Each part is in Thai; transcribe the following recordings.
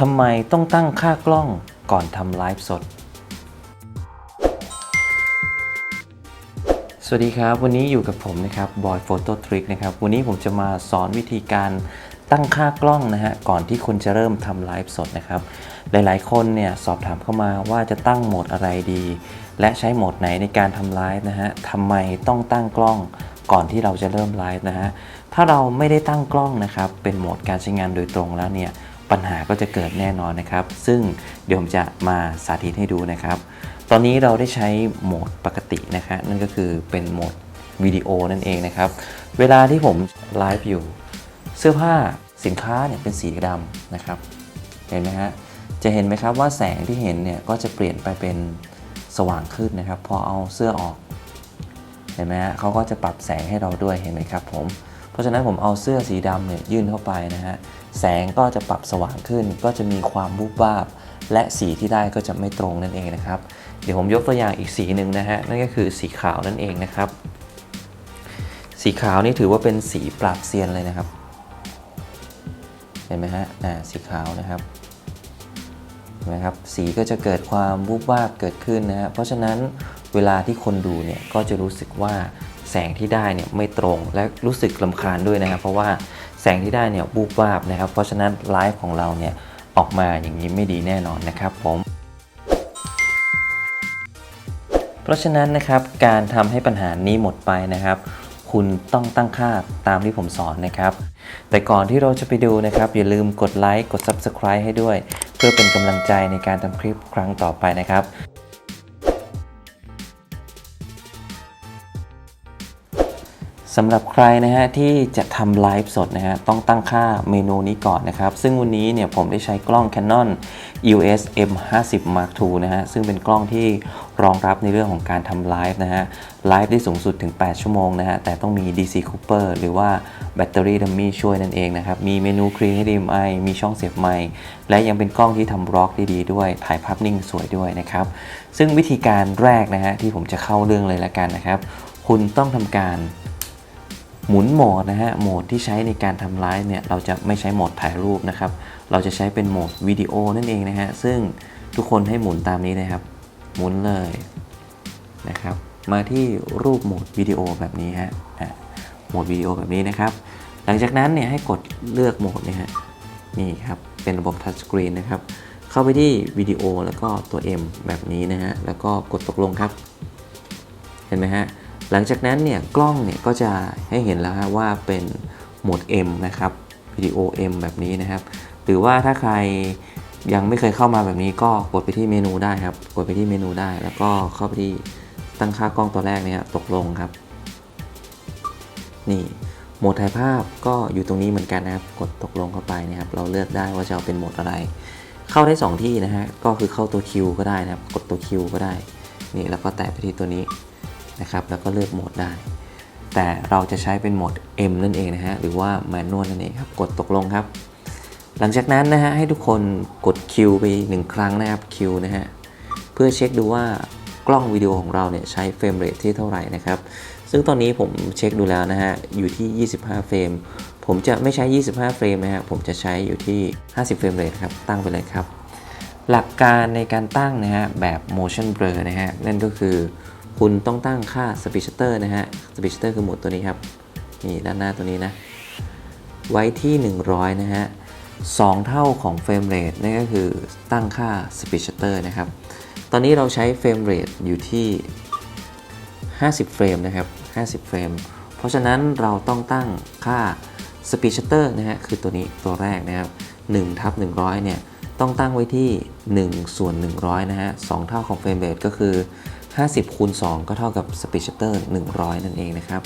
ทำไมต้องตั้งค่ากล้องก่อนทำไลฟ์สด สวัสดีครับ วันนี้อยู่กับผมนะครับบอยโฟโต้ทริกนะครับ วันนี้ผมจะมาสอนวิธีการตั้งค่ากล้องนะฮะ ก่อนที่คุณจะเริ่มทำไลฟ์สดนะครับ หลายๆ คนเนี่ยสอบถามเข้ามาว่าจะตั้งโหมดอะไรดี และใช้โหมดไหนในการทำไลฟ์นะฮะทำไมต้องตั้งกล้องก่อนที่เราจะเริ่มไลฟ์นะฮะ ถ้าเราไม่ได้ตั้งกล้องนะครับ เป็นโหมดการใช้งานโดยตรงแล้วเนี่ย ปัญหาก็จะเกิดแน่นอนนะครับ ซึ่งเดี๋ยวผมจะมาสาธิตให้ดูนะครับ ตอนนี้เราได้ใช้โหมดปกตินะครับนั่นก็คือเป็นโหมดวิดีโอนั่นเองนะครับ เวลาที่ผมไลฟ์อยู่เสื้อผ้าสินค้าเนี่ยเป็นสีดำนะครับ เห็นไหมฮะ จะเห็นไหมครับว่าแสงที่เห็นเนี่ยก็จะเปลี่ยนไปเป็นสว่างขึ้นนะครับ พอเอาเสื้อออก เห็นไหมฮะเขาก็จะปรับแสงให้เราด้วยเห็นไหมครับผม เพราะฉะนั้นผมเอาเสื้อสีดำเนี่ยยื่นเข้าไปนะฮะ แสงก็จะปรับสว่างขึ้น ก็จะมีความวูบวาบ และสีที่ได้ก็จะไม่ตรงนั่นเองนะครับ เดี๋ยวผมยกตัวอย่างอีกสีหนึ่งนะฮะ นั่นก็คือสีขาวนั่นเองนะครับ สีขาวนี่ถือว่าเป็นสีปราบเซียนเลยนะครับ เห็นไหมฮะ อ่า สีขาวนะครับเห็นไหมครับสีก็จะเกิดความวูบวาบเกิดขึ้นนะฮะเพราะฉะนั้นเวลาที่คนดูเนี่ยก็จะรู้สึกว่าแสงที่ได้เนี่ยไม่ตรงและรู้สึกลำคาญด้วยนะครับเพราะว่า แสงที่ได้เนี่ยวูบวาบนะครับ เพราะฉะนั้นไลฟ์ของเราเนี่ยออกมาอย่างนี้ไม่ดีแน่นอนนะครับผมเพราะฉะนั้นนะครับการทำให้ปัญหานี้หมดไปนะครับ คุณต้องตั้งค่าตามที่ผมสอนนะครับ แต่ก่อนที่เราจะไปดูนะครับ อย่าลืมกดไลค์กด Subscribe ให้ด้วย เพื่อเป็นกำลังใจในการทำคลิปครั้งต่อไปนะครับ สำหรับใครนะฮะที่จะทำไลฟ์สดนะฮะต้องตั้งค่าเมนูนี้ก่อนนะครับ ซึ่งวันนี้เนี่ยผมได้ใช้กล้อง Canon EOS M50 Mark II นะฮะซึ่งเป็นกล้องที่รองรับในเรื่องของการทำไลฟ์นะฮะไลฟ์ได้สูงสุดถึง 8 ชั่วโมงนะฮะแต่ต้องมี DC Cooper หรือว่าแบตเตอรี่ดัมมี่ช่วยนั่นเองนะครับ มีเมนู Clean HDMI มีช่องเสียบไมค์และยังเป็นกล้องที่ทำบล็อกได้ดีด้วย ถ่ายภาพนิ่งสวยด้วยนะครับ ซึ่งวิธีการแรกนะฮะที่ผมจะเข้าเรื่องเลยละกันนะครับ คุณต้องทำการ หมุนโหมดนะฮะ โหมดที่ใช้ในการทำไลฟ์เนี่ย เราจะไม่ใช้โหมดถ่ายรูปนะครับ เราจะใช้เป็นโหมดวิดีโอนั่นเองนะฮะ ซึ่งทุกคนให้หมุนตามนี้นะครับ หมุนเลยนะครับ มาที่รูปโหมดวิดีโอแบบนี้ฮะโหมดวิดีโอแบบนี้นะครับ หลังจากนั้นเนี่ยให้กดเลือกโหมดนี่ยฮะ นี่ครับ เป็นระบบทัชสกรีนนะครับ เข้าไปที่วิดีโอแล้วก็ตัว M แบบนี้นะฮะ แล้วก็กดตกลงครับ เห็นไหมฮะ หลังจากนั้นเนี่ยกล้องเนี่ยก็จะให้เห็นแล้วฮะว่าเป็นโหมด M นะครับวิดีโอ M แบบนี้นะครับ หรือว่าถ้าใครยังไม่เคยเข้ามาแบบนี้ก็กดไปที่เมนูได้ครับ กดไปที่เมนูได้ แล้วก็เข้าไปที่ตั้งค่ากล้องตัวแรกเนี่ยตกลงครับ นี่โหมดถ่ายภาพก็อยู่ตรงนี้เหมือนกันนะครับ กดตกลงเข้าไปนะครับ เราเลือกได้ว่าจะเอาเป็นโหมดอะไร เข้าได้ 2 ที่นะฮะ ก็คือเข้าตัว Q ก็ได้นะครับ กดตัว Q ก็ได้ นี่แล้วก็แตะไปที่ตัวนี้ นะครับแล้วก็เลือกโหมดได้ แต่เราจะใช้เป็นโหมด M นั่นเองนะฮะหรือว่า Manual นั่นเองครับกดตกลงครับ หลังจากนั้นนะฮะให้ทุกคนกด Q ไปหนึ่งครั้งนะครับ Q นะฮะเพื่อเช็คดูว่ากล้องวิดีโอของเราเนี่ยใช้เฟรมเรทที่เท่าไหร่นะครับซึ่งตอนนี้ผมเช็คดูแล้วนะฮะอยู่ที่ 25 เฟรมผมจะไม่ใช้ 25 เฟรมนะฮะผมจะใช้อยู่ที่ 50 เฟรมเรทครับตั้งไปเลยครับ หลักการในการตั้งนะฮะแบบ motion blur นะฮะนั่นก็คือ คุณต้องตั้งค่า speed shutter นะฮะ speed shutter คือโหมดตัวนี้ครับ นี่ด้านหน้าตัวนี้นะ ไว้ที่ 100 นะฮะ2เท่าของเฟรมเรทนั่นก็คือตั้งค่า speed shutter นะครับ ตอนนี้เราใช้เฟรมเรทอยู่ที่ 50 เฟรมนะครับ 50 เฟรม เพราะฉะนั้นเราต้องตั้งค่า speed shutter นะฮะ คือตัวนี้ตัวแรกนะครับ1ทับ100 เนี่ย ต้องตั้งไว้ที่ 1 ส่วน 100 นะฮะ2เท่าของเฟรมเรทก็คือ 50คูณ2ก็เท่ากับ speed shutter 100 นั่นเองนะครับ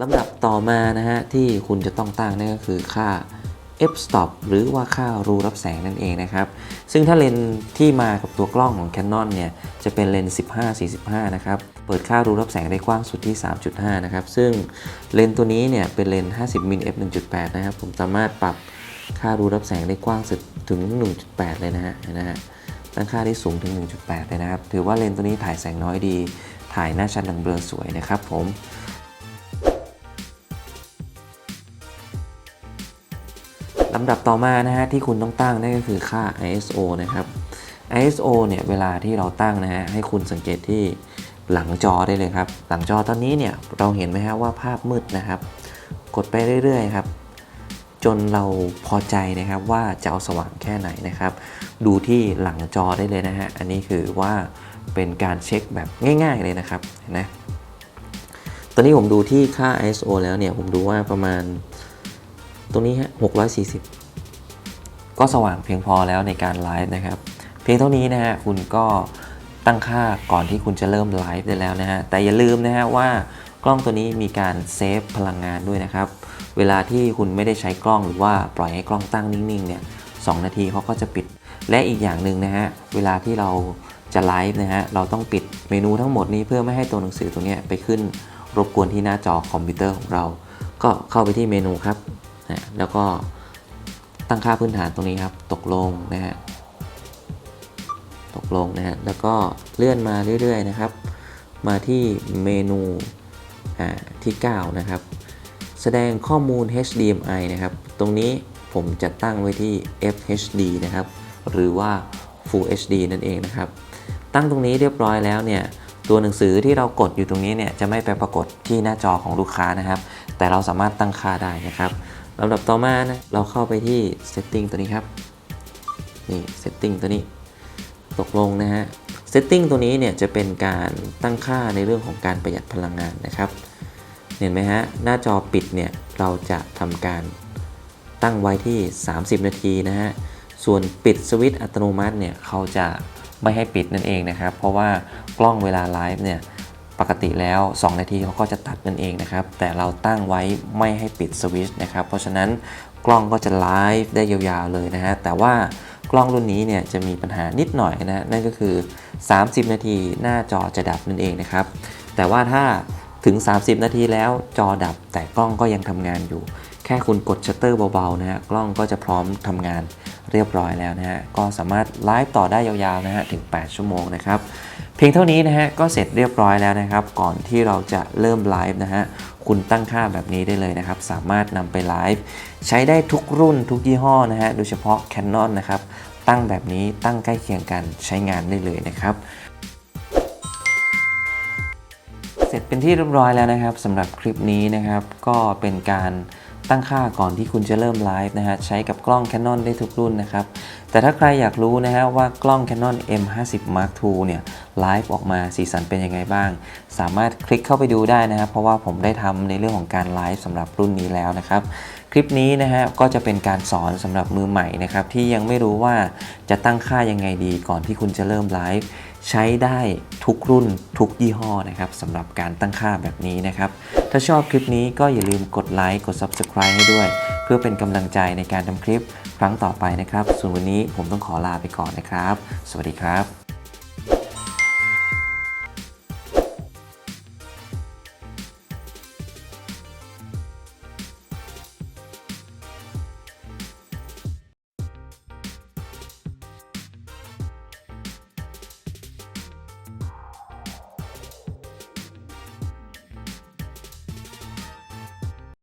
ลำดับต่อมานะฮะที่คุณจะต้องตั้งนั่นก็คือค่า f stop หรือว่าค่ารูรับแสงนั่นเองนะครับ ซึ่งถ้าเลนส์ที่มากับตัวกล้องของ Canon เนี่ย จะเป็นเลนส์15-45 นะครับ เปิดค่ารูรับแสงได้กว้างสุดที่ 3.5 นะครับ ซึ่งเลนส์ตัวนี้เนี่ย เป็นเลนส์50มิล f 1.8 นะครับ ผมสามารถปรับ ค่ารูรับแสงได้กว้างสุดถึง 1.8 เลยนะฮะนะฮะตั้งค่าได้สูงถึง 1.8 เลยนะครับ ถือว่าเลนส์ตัวนี้ถ่ายแสงน้อยดี ถ่ายหน้าชัดหลังเบลอสวยนะครับผมลำดับต่อมานะฮะที่คุณต้องตั้งนั่นก็คือค่า ISO นะครับ ISO เนี่ยเวลาที่เราตั้งนะฮะให้คุณสังเกตที่หลังจอได้เลยครับ หลังจอตอนนี้เนี่ยเราเห็นไหมฮะว่าภาพมืดนะครับ กดไปเรื่อยๆครับ จนเราพอใจนะครับว่าจะเอาสว่างแค่ไหนนะครับ ดูที่หลังจอได้เลยนะฮะอันนี้คือว่าเป็นการเช็คแบบง่าย ๆเลยนะครับนไหมตอนนี้ผมดูที่ค่า ISO แล้วเนี่ยผมดูว่าประมาณตรงนี้ฮะ640 ก็สว่างเพียงพอแล้วในการไลฟ์นะครับ เพียงเท่านี้นะฮะคุณก็ตั้งค่าก่อนที่คุณจะเริ่มไลฟ์ได้แล้วนะฮะแต่อย่าลืมนะฮะว่า กล้องตัวนี้มีการเซฟพลังงานด้วยนะครับ เวลาที่คุณไม่ได้ใช้กล้องหรือว่าปล่อยให้กล้องตั้งนิ่งๆเนี่ยสนาทีเขาก็จะปิด และอีกอย่างหนึ่งนะฮะ เวลาที่เราจะไลฟ์นะฮะ เราต้องปิดเมนูทั้งหมดนี้เพื่อไม่ให้ตัวหนังสือตัวนี้ไปขึ้นรบกวนที่หน้าจอคอมพิวเตอร์ของเรา ก็เข้าไปที่เมนูครับนะแล้วก็ตั้งค่าพื้นฐานตรงนี้ครับ ตกลงนะฮะ ตกลงนะฮะ แล้วก็เลื่อนมาเรื่อยๆนะครับ มาที่เมนู ที่ 9 นะครับ แสดงข้อมูล HDMI นะครับ ตรงนี้ผมจะตั้งไว้ที่ FHD นะครับ หรือว่า Full HD นั่นเองนะครับ ตั้งตรงนี้เรียบร้อยแล้วเนี่ย ตัวหนังสือที่เรากดอยู่ตรงนี้เนี่ย จะไม่ไปปรากฏที่หน้าจอของลูกค้านะครับ แต่เราสามารถตั้งค่าได้นะครับลำดับต่อมานะ เราเข้าไปที่ Setting ตัวนี้ครับ นี่ Setting ตัวนี้ ตกลงนะฮะ Setting ตัวนี้เนี่ยจะเป็นการตั้งค่าในเรื่องของการประหยัดพลังงานนะครับ เห็นไหมฮะ หน้าจอปิดเนี่ยเราจะทำการตั้งไว้ที่ 30 นาทีนะฮะ ส่วนปิดสวิตช์อัตโนมัติเนี่ยเขาจะไม่ให้ปิดนั่นเองนะครับ เพราะว่ากล้องเวลาไลฟ์เนี่ยปกติแล้ว 2 นาทีเขาก็จะตัดนั่นเองนะครับ แต่เราตั้งไว้ไม่ให้ปิดสวิตช์นะครับ เพราะฉะนั้นกล้องก็จะไลฟ์ได้ยาวๆเลยนะฮะ แต่ว่า กล้องรุ่นนี้เนี่ยจะมีปัญหานิดหน่อยนะนั่นก็คือ 30 นาทีหน้าจอจะดับนั่นเองนะครับ แต่ว่าถ้าถึง 30 นาทีแล้วจอดับแต่กล้องก็ยังทำงานอยู่ แค่คุณกดชัตเตอร์เบาๆนะฮะกล้องก็จะพร้อมทำงานเรียบร้อยแล้วนะฮะก็สามารถไลฟ์ต่อได้ยาวๆนะฮะถึง 8 ชั่วโมงนะครับเพียงเท่านี้นะฮะก็เสร็จเรียบร้อยแล้วนะครับ ก่อนที่เราจะเริ่มไลฟ์นะฮะคุณตั้งค่าแบบนี้ได้เลยนะครับ สามารถนำไปไลฟ์ใช้ได้ทุกรุ่นทุกยี่ห้อนะฮะโดยเฉพาะ Canon นะครับตั้งแบบนี้ตั้งใกล้เคียงกันใช้งานได้เลยนะครับเสร็จเป็นที่เรียบร้อยแล้วนะครับสำหรับคลิปนี้นะครับ ก็เป็นการ ตั้งค่าก่อนที่คุณจะเริ่มไลฟ์นะฮะใช้กับกล้อง Canon ได้ทุกรุ่นนะครับ แต่ถ้าใครอยากรู้นะฮะว่ากล้อง Canon M50 Mark II เนี่ยไลฟ์ออกมาสีสันเป็นยังไงบ้าง สามารถคลิกเข้าไปดูได้นะครับ เพราะว่าผมได้ทำในเรื่องของการไลฟ์สำหรับรุ่นนี้แล้วนะครับ คลิปนี้นะฮะก็จะเป็นการสอนสำหรับมือใหม่นะครับที่ยังไม่รู้ว่าจะตั้งค่ายังไงดีก่อนที่คุณจะเริ่มไลฟ์ใช้ได้ทุกรุ่นทุกยี่ห้อนะครับสำหรับการตั้งค่าแบบนี้นะครับ ถ้าชอบคลิปนี้ก็อย่าลืมกดไลค์กด Subscribe ให้ด้วย เพื่อเป็นกำลังใจในการทำคลิปครั้งต่อไปนะครับ ส่วนวันนี้ผมต้องขอลาไปก่อนนะครับ สวัสดีครับ